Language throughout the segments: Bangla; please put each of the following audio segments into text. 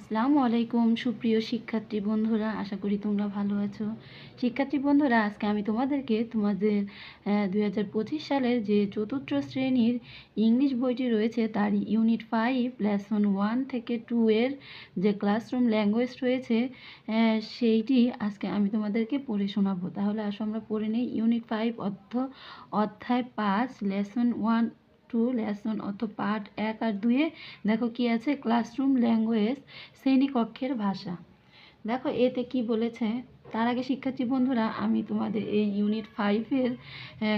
আসসালামু আলাইকুম, সুপ্রিয় শিক্ষার্থী বন্ধুরা, আশা করি তোমরা ভালো আছো। শিক্ষার্থী বন্ধুরা, আজকে আমি তোমাদেরকে তোমাদের দুই হাজার পঁচিশ সালের যে চতুর্থ শ্রেণির ইংলিশ বইটি রয়েছে, তার ইউনিট ফাইভ, লেসন ওয়ান থেকে টু এর যে ক্লাসরুম ল্যাঙ্গুয়েজ রয়েছে সেইটি আজকে আমি তোমাদেরকে পড়ে শোনাবো। তাহলে আসো আমরা পড়ে নিই, ইউনিট ফাইভ অর্থ অধ্যায় পাঁচ, লেসন ওয়ান টু লেসন অর্থ পাঠ এক আর দুয়ে দেখো কি আছে? ক্লাসরুম ল্যাঙ্গুয়েজ শ্রেণীকক্ষের ভাষা। দেখো, এতে কি বলেছে? তার আগে শিক্ষার্থী বন্ধুরা, আমি তোমাদের এই ইউনিট ফাইভের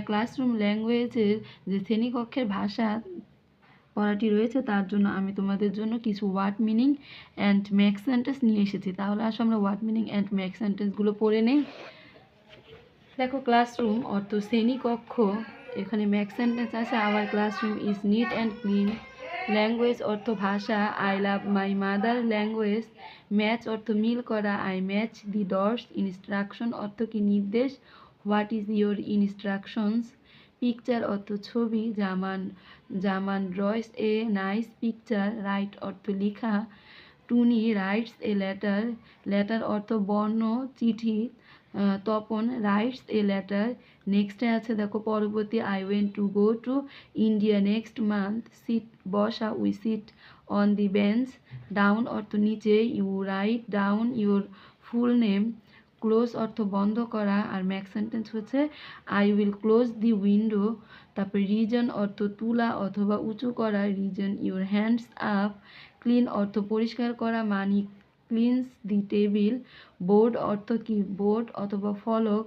ক্লাসরুম ল্যাঙ্গুয়েজের যে শ্রেণীকক্ষের ভাষা পড়াটি রয়েছে, তার জন্য আমি তোমাদের জন্য কিছু word meaning and make sentence নিয়ে এসেছি। তাহলে আসো আমরা ওয়ার্ড মিনিং অ্যান্ড ম্যাক সেন্টেন্সগুলো পড়ে নেই। দেখো ক্লাসরুম অর্থ শ্রেণীকক্ষ এখানে ম্যাক সেন্টেন্স আছে our classroom is neat and clean language অর্থ, ভাষা I love my mother language match অর্থ, মিল করা I match the dots instruction অর্থ কি নির্দেশ? What is your instructions picture অর্থ, ছবি, Zaman Zaman draws a nice picture write অর্থ, লেখা। Tuni writes a letter letter অর্থ, বর্ণ, চিঠি তপন রাইটস এ লেটার নেক্সটে আছে দেখো পরবর্তী I went to go to India next month sit বসা we sit on the bench down অর্থ নিচে you write down your full name close অর্থ বন্ধ করা আর ম্যাক সেন্টেন্স হচ্ছে I will close the window তারপর রিজন অর্থ তুলা অথবা উঁচু করা raise your hands up clean অর্থ পরিষ্কার করা মানি ক্লিনস দি টেবিল বোর্ড অর্থ কি? বোর্ড অথবা ফলক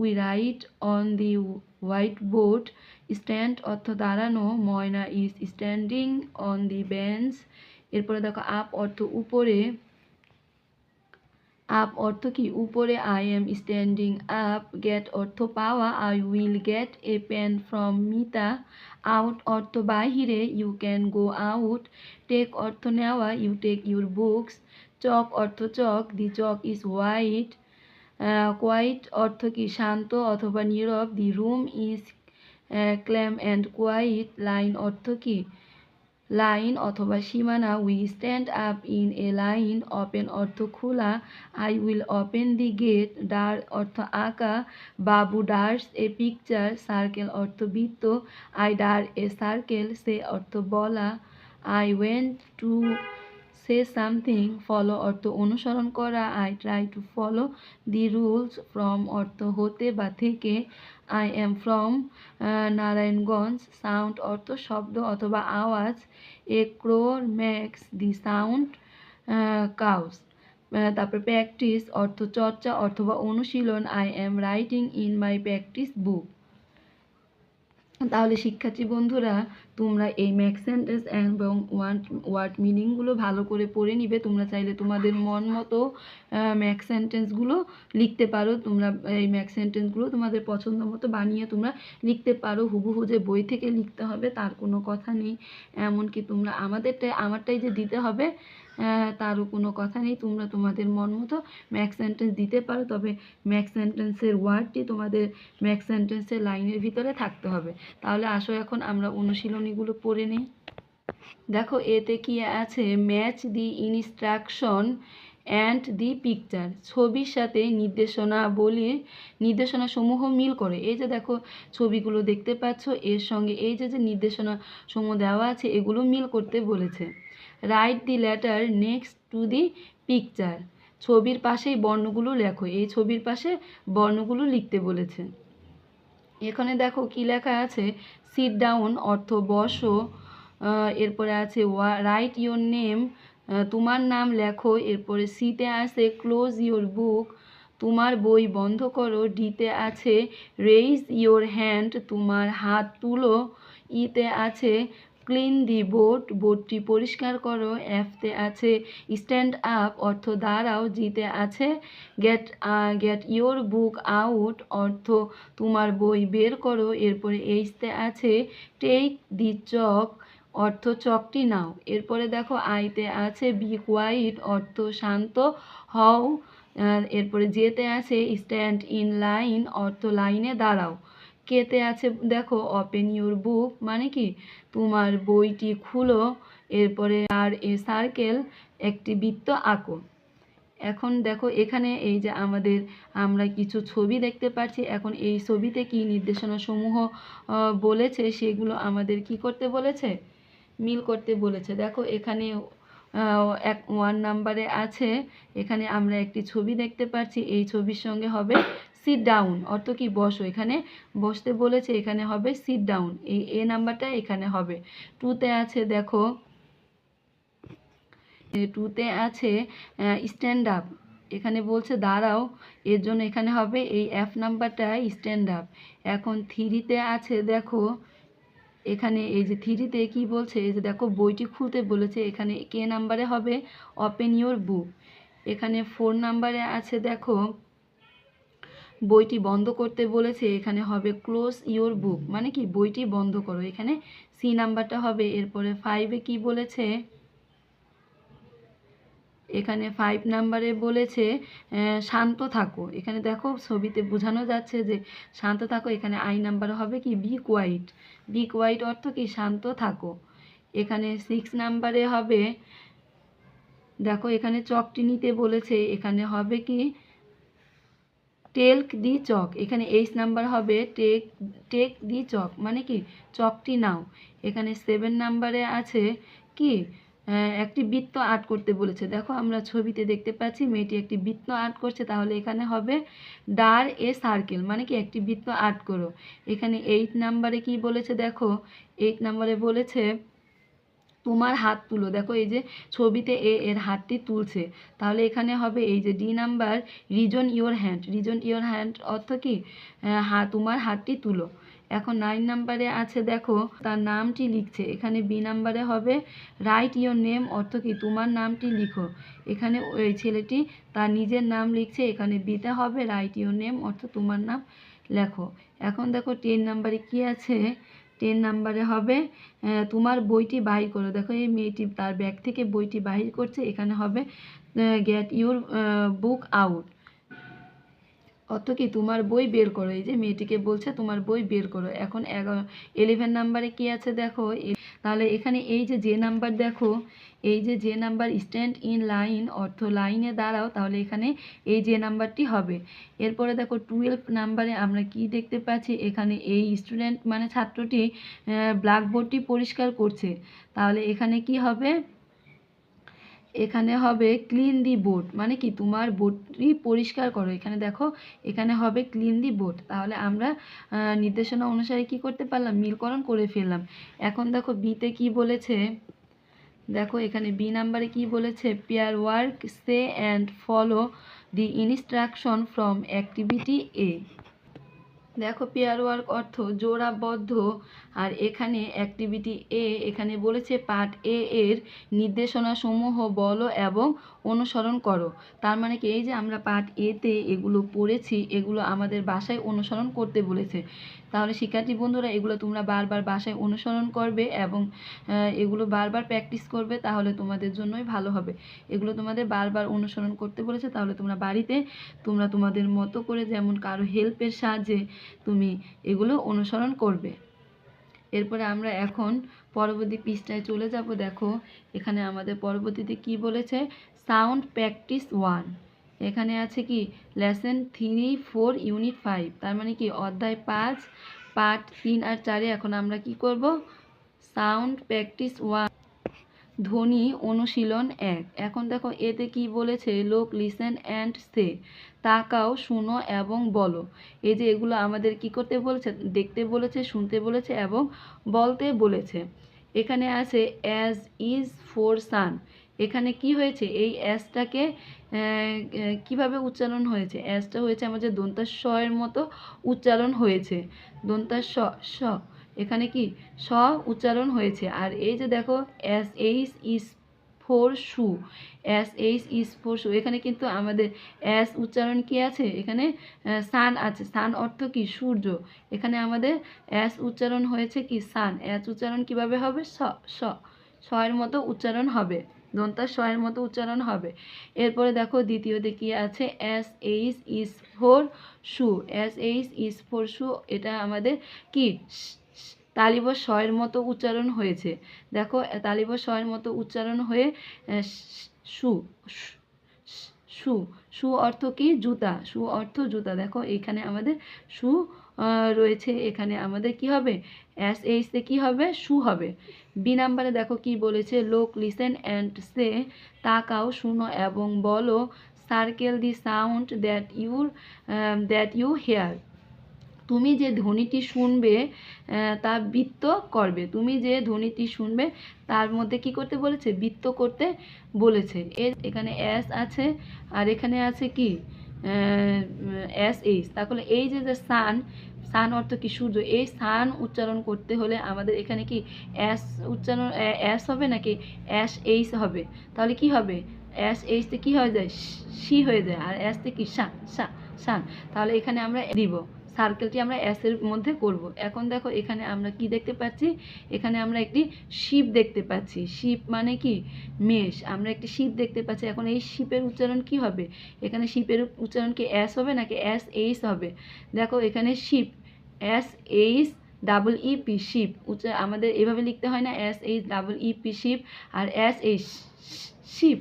we write on the white board stand অর্থ দাঁড়ানো, Moyna is standing on the bench এরপরে দেখো আপ অর্থ উপরে আপ অর্থ কি? উপরে I am standing up get অর্থ পাওয়া I will get a pen from Mita out অর্থ বাহিরে you can go out take অর্থ নেওয়া you take your books chalk অর্থ chalk the chalk is white quiet অর্থ কি? শান্ত অথবা নীরব? The room is calm and quiet line অর্থ কি? লাইন অথবা সীমানা। We stand up in a line open অর্থ খোলা। I will open the gate draw অর্থ আঁকা। Babu draws a picture circle অর্থ বৃত্ত। I draw a circle say অর্থ বলা। I went to say something follow অর্থ অনুসরণ করা I try to follow the rules from অর্থ হতে বা থেকে I am from Narayanganj sound অর্থ শব্দ অথবা আওয়াজ a crow makes the sound caws তারপরে প্র্যাকটিস অর্থ চর্চা অথবা অনুশীলন I am writing in my practice book তাহলে শিক্ষার্থী বন্ধুরা, তোমরা এই ম্যাক সেন্টেন্স এবং ওয়ার্ড ওয়ার্ড মিনিংগুলো ভালো করে পড়ে নিবে। তোমরা চাইলে তোমাদের মন মতো ম্যাক সেন্টেন্সগুলো লিখতে পারো। তোমরা এই ম্যাক সেন্টেন্সগুলো তোমাদের পছন্দ মতো বানিয়ে তোমরা লিখতে পারো। হুবহু যে বই থেকে লিখতে হবে, তার কোনো কথা নেই। এমনকি তোমরা আমাদেরটাই, আমারটাই যে দিতে হবে তারও কোনো কথা নেই। তোমরা তোমাদের মন মতো ম্যাক সেন্টেন্স দিতে পারো, তবে ম্যাক সেন্টেন্সের ওয়ার্ডটি তোমাদের ম্যাক সেন্টেন্সের লাইনের ভিতরে থাকতে হবে। তাহলে আসো এখন আমরা অনুশীলনীগুলো পড়ে নিই। দেখো, এতে কি আছে? Match the instruction and the picture ছবির সাথে নির্দেশনা বলি নির্দেশনা সমূহ মিল করে। এই যে দেখো, ছবিগুলো দেখতে পাচ্ছ, এর সঙ্গে এই যে যে নির্দেশনা সমূহ দেওয়া আছে, এগুলো মিল করতে বলেছে। Write the letter next to the picture ছবির পাশেই বর্ণগুলো লেখো। এই ছবির পাশে বর্ণগুলো লিখতে বলেছে। এখানে দেখো কি লেখা আছে? সিট ডাউন অর্থ বসো। এরপরে আছে ওয়া রাইট ইওর নেম তোমার নাম লেখো। এরপরে সিতে আছে ক্লোজ ইওর বুক তোমার বই বন্ধ করো। ডিতে আছে রেইজ ইওর হ্যান্ড তোমার হাত তুলো। ইতে আছে ক্লিন দি বোট বোটটি পরিষ্কার করো এফতে আছে স্ট্যান্ড আপ, অর্থ দাঁড়াও জিতে আছে get get your book out অর্থ তোমার বই বের করো, এরপরে এইচতে আছে টেক দি চক, অর্থ চকটি নাও, এরপরে দেখো আইতে আছে বি কোয়াইট অর্থ শান্ত হও এরপরে যেতে আছে স্ট্যান্ড ইন লাইন অর্থ লাইনে দাঁড়াও। কেতে আছে? দেখো ওপেন ইউর বুক মানে কি? তোমার বইটি খুলো, এরপরে আর এ সার্কেল একটি বৃত্ত আঁকো। এখন দেখো, এখানে এই যে আমাদের, আমরা কিছু ছবি দেখতে পাচ্ছি। এখন এই ছবিতে কি নির্দেশনা সমূহ বলেছে? সেগুলো আমাদের কি করতে বলেছে? মিল করতে বলেছে। দেখো, এখানে এক ওয়ান নাম্বারে আছে। এখানে আমরা একটি ছবি দেখতে পাচ্ছি। এই ছবির সঙ্গে হবে সিট ডাউন অর্থ কি বসো। এখানে বসতে বলেছে এখানে হবে সিট ডাউন এই এ নাম্বারটা এখানে হবে। টুতে আছে দেখো টুতে আছে স্ট্যান্ড আপ এখানে বলছে দাঁড়াও, এর জন্য এখানে হবে এই এফ নাম্বারটা স্ট্যান্ড আপ এখন থ্রিতে আছে দেখো, এখানে এই যে থ্রিতে কি বলছে? এই যে দেখো, বইটি খুলতে বলেছে, এখানে কে নাম্বারে হবে ওপেন ইওর বুক এখানে ফোর নাম্বারে আছে দেখো বইটি বন্ধ করতে বলেছে, এখানে হবে ক্লোজ ইওর বুক মানে কি? বইটি বন্ধ করো। এখানে সি নাম্বারটা হবে, এরপরে ফাইভে কি বলেছে? এখানে ফাইভ নাম্বারে বলেছে শান্ত থাকো। এখানে দেখো ছবিতে বোঝানো যাচ্ছে যে শান্ত থাকো, এখানে আই নাম্বার হবে কি? বি কোয়াইট বি কোয়াইট অর্থ কি? শান্ত থাকো। এখানে সিক্স নাম্বারে হবে, দেখো এখানে চকটি নিতে বলেছে, এখানে হবে কি? Take the chalk. এখানে এইচ নাম্বার হবে টেক টেক দি চক। মানে কি? চকটি নাও। এখানে সেভেন নাম্বারে আছে কি? একটি বৃত্ত আর্ট করতে বলেছে। দেখো, আমরা ছবিতে দেখতে পাচ্ছি মেয়েটি একটি বৃত্ত আর্ট করছে। তাহলে এখানে হবে ডার এ সার্কেল মানে কি? একটি বৃত্ত আর্ট করো। এখানে এইট নাম্বারে কি বলেছে? দেখো এইট নাম্বারে বলেছে তোমার হাত তুলো। দেখো এই যে ছবিতে এ এর হাতটি তুলছে। তাহলে এখানে হবে এই যে D number raise your hand raise your hand অর্থ কি? হা, তোমার হাতটি তুলো। এখন নাইন নাম্বারে আছে, দেখো, তার নামটি লিখছে। এখানে বি নাম্বারে হবে রাইট ইওর নেম অর্থ কি? তোমার নামটি লিখো। এখানে ওই ছেলেটি তার নিজের নাম লিখছে। এখানে বিতে হবে রাইট ইওর নেম অর্থ তোমার নাম লেখো। এখন দেখো টেন নাম্বারে কি আছে? টেন নাম্বারে হবে তোমার বইটি বাহির করো। দেখো, এই মেয়েটি তার ব্যাগ থেকে বইটি বাহির করছে, এখানে হবে গ্যাট ইউর বুক আউট অত কি? তোমার বই বের করো। এই যে মেয়েটিকে বলছে, তোমার বই বের করো। এখন এগারো ইলেভেন নাম্বারে কি আছে দেখো? তাহলে এখানে এই যে যে নাম্বার দেখো, এই যে যে নাম্বার স্ট্যান্ড ইন লাইন অর্থ লাইনে দাঁড়াও, তাহলে এখানে এই যে নাম্বারটি হবে। এরপরে দেখো টুয়েলভ নাম্বারে আমরা কি দেখতে পাচ্ছি? এখানে এই স্টুডেন্ট মানে ছাত্রটি ব্ল্যাকবোর্ডটি পরিষ্কার করছে। তাহলে এখানে কি হবে? এখানে হবে ক্লিন দি বোর্ড মানে কি তোমার বোর্ডটি পরিষ্কার করো। এখানে দেখো, এখানে হবে ক্লিন দি বোর্ড তাহলে আমরা নির্দেশনা অনুসারে কি করতে পারলাম? মিলকরণ করে ফেললাম। এখন দেখো বিতে কি বলেছে? দেখো, এখানে বি নাম্বারে কি বলেছে? Pair work say and follow the instruction from activity A দেখো পেয়ার ওয়ার্ক অর্থ জোড়াবদ্ধ। আর এখানে অ্যাক্টিভিটি এ এখানে বলেছে পার্ট এ এর নির্দেশনা সমূহ বলো এবং অনুসরণ করো। তার মানে কি? এই যে আমরা পার্ট এতে এগুলো পড়েছি, এগুলো আমাদের বাসায় অনুসরণ করতে বলেছে। তাহলে শিক্ষার্থী বন্ধুরা, এগুলো তোমরা বারবার বাসায় অনুসরণ করবে এবং এগুলো বারবার প্র্যাকটিস করবে, তাহলে তোমাদের জন্যই ভালো হবে। এগুলো তোমাদের বারবার অনুসরণ করতে বলেছে, তাহলে তোমরা বাড়িতে, তোমরা তোমাদের মতো করে যেমন কারও হেল্পের সাহায্যে তুমি এগুলো অনুসরণ করবে। এরপরে আমরা এখন পরবর্তী পৃষ্ঠায় চলে যাব। দেখো, এখানে আমাদের পরবর্তীতে কি বলেছে? Sound practice one. এখানে আছে কি? Lesson three, four, unit five. তার মানে কি? অধ্যায় পাঁচ পার্ট তিন আর চারে এখন আমরা কি করব? Sound practice one. ধ্বনি অনুশীলন এক। এখন দেখো, এতে কি বলেছে? লোক লিসেন অ্যান্ড সে। তাকাও, শুনো এবং বলো। এই যে এগুলো আমাদের কি করতে বলেছে? দেখতে বলেছে, শুনতে বলেছে এবং বলতে বলেছে। এখানে আছে অ্যাজ ইজ ফোর সান এখানে কি হয়েছে? এই অ্যাসটাকে কীভাবে উচ্চারণ হয়েছে? অ্যাসটা হয়েছে আমাদের দন্তাস এর মতো উচ্চারণ হয়েছে। দন্তাস স স এখানে কি? স উচ্চারণ হয়েছে। আর এই যে দেখো S H is for shoe S H is for shoe এখানে কিন্তু আমাদের এস উচ্চারণ কি আছে? এখানে সান আছে। সান অর্থ কি? সূর্য। এখানে আমাদের এস উচ্চারণ হয়েছে কি? সান এস উচ্চারণ কীভাবে হবে? স স স এর মতো উচ্চারণ হবে। দন্তার স্বয়ের মতো উচ্চারণ হবে। এরপরে দেখো দ্বিতীয়তে কি আছে? S H is for shoe S H is for shoe এটা আমাদের কি? তালিব স্বয়ের মতো উচ্চারণ হয়েছে। দেখো তালিব স্বয়ের মতো উচ্চারণ হয়ে সু সু সু অর্থ কি? জুতা। সু অর্থ জুতা। দেখো এখানে আমাদের সু আহ, রয়েছে। এখানে আমাদের কি হবে? এস এইচতে কি হবে? শু হবে। বি নাম্বারে দেখো কি বলেছে? লোক লিসেন অ্যান্ড সে তাকাও, শুনো এবং বলো circle the sound that your that you hear তুমি যে ধ্বনিটি শুনবে তা বৃত্ত করবে। তুমি যে ধ্বনিটি শুনবে, তার মধ্যে কি করতে বলেছে? বৃত্ত করতে বলেছে। এখানে এস আছে, আর এখানে আছে কি? এস এইচ তাহলে এই যে যে সান সান অর্থ কি? সূর্য। এই সান উচ্চারণ করতে হলে আমাদের এখানে কি অ্যাস উচ্চারণ অ্যাস হবে নাকি অ্যাস এইস হবে? তাহলে কি হবে? অ্যাস এইচতে কি হয়ে যায়? সি হয়ে যায়। আর অ্যাসতে কি? সা সা সান তাহলে এখানে আমরা দিব। সার্কেলটি আমরা এর মধ্যে করব। এখন দেখো এখানে আমরা কি দেখতে পাচ্ছি? এখানে আমরা একটি শিপ দেখতে পাচ্ছি। শিপ মানে কি? মেষ। আমরা একটি শিপ দেখতে পাচ্ছি। এখন এই শিপের উচ্চারণ কি হবে? এখানে শিপের উচ্চারণ কি এস হবে নাকি এস এইচ হবে? দেখো এখানে sheep S H double E P sheep উচ্চার আমাদের এভাবে লিখতে হয় না S H double E P sheep আর এস এইচ শিপ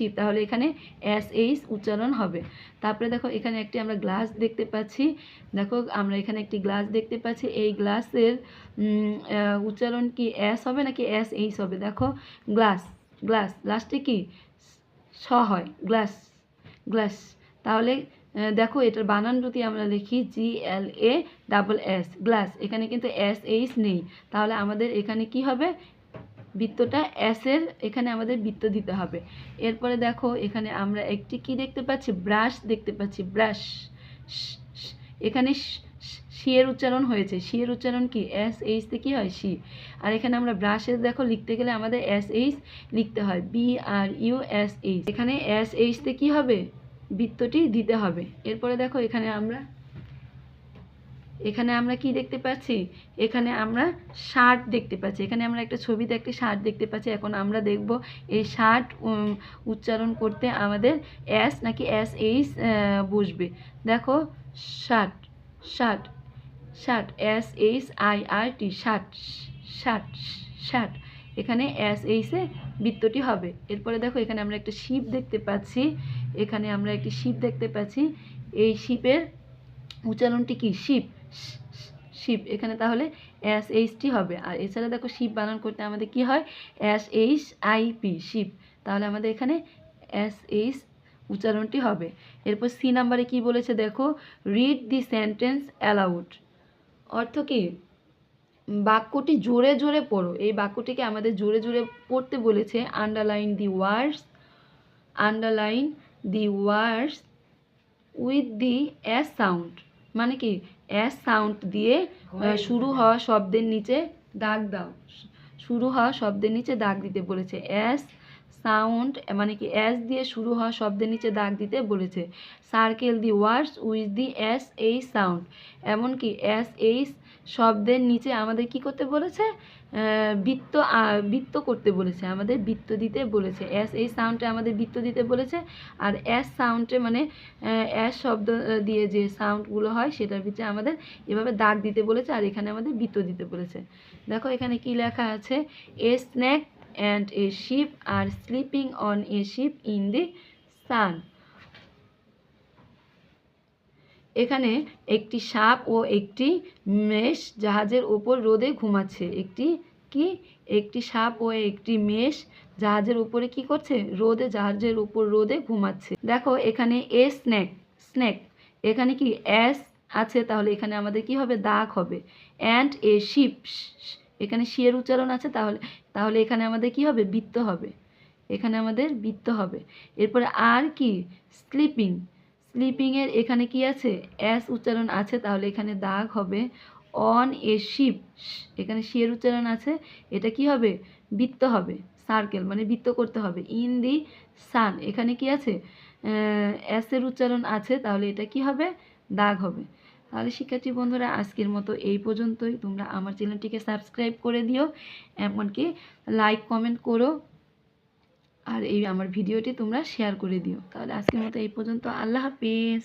শিপ তাহলে এখানে এস এইচ উচ্চারণ হবে। তারপরে দেখো, এখানে একটি আমরা গ্লাস দেখতে পাচ্ছি। দেখো, আমরা এখানে একটি গ্লাস দেখতে পাচ্ছি। এই গ্লাসের উচ্চারণ কি এস হবে নাকি এস এইচ হবে? দেখো গ্লাস গ্লাস গ্লাসটি কি? স হয় গ্লাস গ্লাস তাহলে দেখো, এটার বানান যদি আমরা লিখি G L A double S glass এখানে কিন্তু এস এইচ নেই। তাহলে আমাদের এখানে কি হবে? বৃত্তটা এর এখানে আমাদের বৃত্ত দিতে হবে। এরপরে দেখো এখানে আমরা একটি কি দেখতে পাচ্ছি? ব্রাশ দেখতে পাচ্ছি। ব্রাশ। এখানে এর উচ্চারণ হয়েছে। এর উচ্চারণ কি? এস এইচ তে কি হয়? সি আর এখানে আমরা ব্রাশের দেখো লিখতে গেলে আমাদের এস এইচ লিখতে হয়। B R U S H এখানে এস এইচ তে কি হবে? বৃত্তটি দিতে হবে। এরপরে দেখো এখানে আমরা এখানে আমরা কি দেখতে পাচ্ছি? এখানে আমরা শার্ট দেখতে পাচ্ছি। এখানে আমরা একটা ছবিতে একটি শার্ট দেখতে পাচ্ছি। এখন আমরা দেখব এই শার্ট উচ্চারণ করতে আমাদের এস নাকি এস এইচ বসবে দেখো, shirt shirt shirt S H I R T, shirt shirt shirt. এখানে এস এইচে বৃত্তটি হবে। এরপরে দেখো, এখানে আমরা একটা শিপ দেখতে পাচ্ছি। এখানে আমরা একটি শিপ দেখতে পাচ্ছি। এই শিপের উচ্চারণটি কি? শিপ। শিপ এখানে তাহলে এস এইচটি হবে। আর এছাড়া দেখো শিপ বানান করতে আমাদের কি হয়? S H I P ship তাহলে আমাদের এখানে এস এইচ উচ্চারণটি হবে। এরপর সি নাম্বারে কি বলেছে দেখো? রিড দি সেন্টেন্স অ্যালাউড অর্থ কি? বাক্যটি জোরে জোরে পড়ো। এই বাক্যটিকে আমাদের জোরে জোরে পড়তে বলেছে underline the words underline the words with the S sound মানে কি? অ্যাস সাউন্ড দিয়ে শুরু হওয়া শব্দের নিচে দাগ দাও। শুরু হওয়া শব্দের নিচে দাগ দিতে বলেছে। অ্যাস সাউন্ড মানে কি অ্যাস দিয়ে শুরু হওয়া শব্দের নিচে দাগ দিতে বলেছে। Circle the words with the S H sound এমনকি এস এই শব্দের নিচে আমাদের কি করতে বলেছে? বৃত্ত বৃত্ত করতে বলেছে, আমাদের বৃত্ত দিতে বলেছে। এস এই সাউন্ডে আমাদের বৃত্ত দিতে বলেছে, আর এস সাউন্ডে মানে এস শব্দ দিয়ে যে সাউন্ডগুলো হয়, সেটার ভিতরে আমাদের এভাবে দাগ দিতে বলেছে, আর এখানে আমাদের বৃত্ত দিতে বলেছে। দেখো, এখানে কি লেখা আছে? A snake and a ship are sleeping on a ship in the sun এখানে একটি সাপ ও একটি মেষ জাহাজের ওপর রোদে ঘুমাচ্ছে। একটি কি? একটি সাপ ও একটি মেষ জাহাজের উপরে কি করছে? রোদে, জাহাজের উপর রোদে ঘুমাচ্ছে। দেখো, এখানে এ স্ন্যাক স্ন্যাক এখানে কি এস আছে? তাহলে এখানে আমাদের কি হবে? দাগ হবে। অ্যান্ড এ শিপ এখানে শিয়ের উচ্চারণ আছে, তাহলে তাহলে এখানে আমাদের কি হবে? বৃত্ত হবে। এখানে আমাদের বৃত্ত হবে। এরপরে আর কি? স্লিপিং। স্লিপিংয়ের এখানে কি আছে? এস উচ্চারণ আছে, তাহলে এখানে দাগ হবে অন এ শিপ। এখানে শিয়ের উচ্চারণ আছে, এটা কি হবে? বৃত্ত হবে সার্কেল মানে বৃত্ত করতে হবে। ইন দি সান এখানে কি আছে? এসের উচ্চারণ আছে, তাহলে এটা কি হবে? দাগ হবে। তাহলে শিক্ষার্থী বন্ধুরা, আজকের মতো এই পর্যন্তই। তোমরা আমার চ্যানেলটিকে সাবস্ক্রাইব করে দিও, এমনকি লাইক কমেন্ট করো। আর এই আমার ভিডিওটি তোমরা শেয়ার করে দিও। তাহলে আজকের মতো এই পর্যন্ত। আল্লাহ হাফেজ।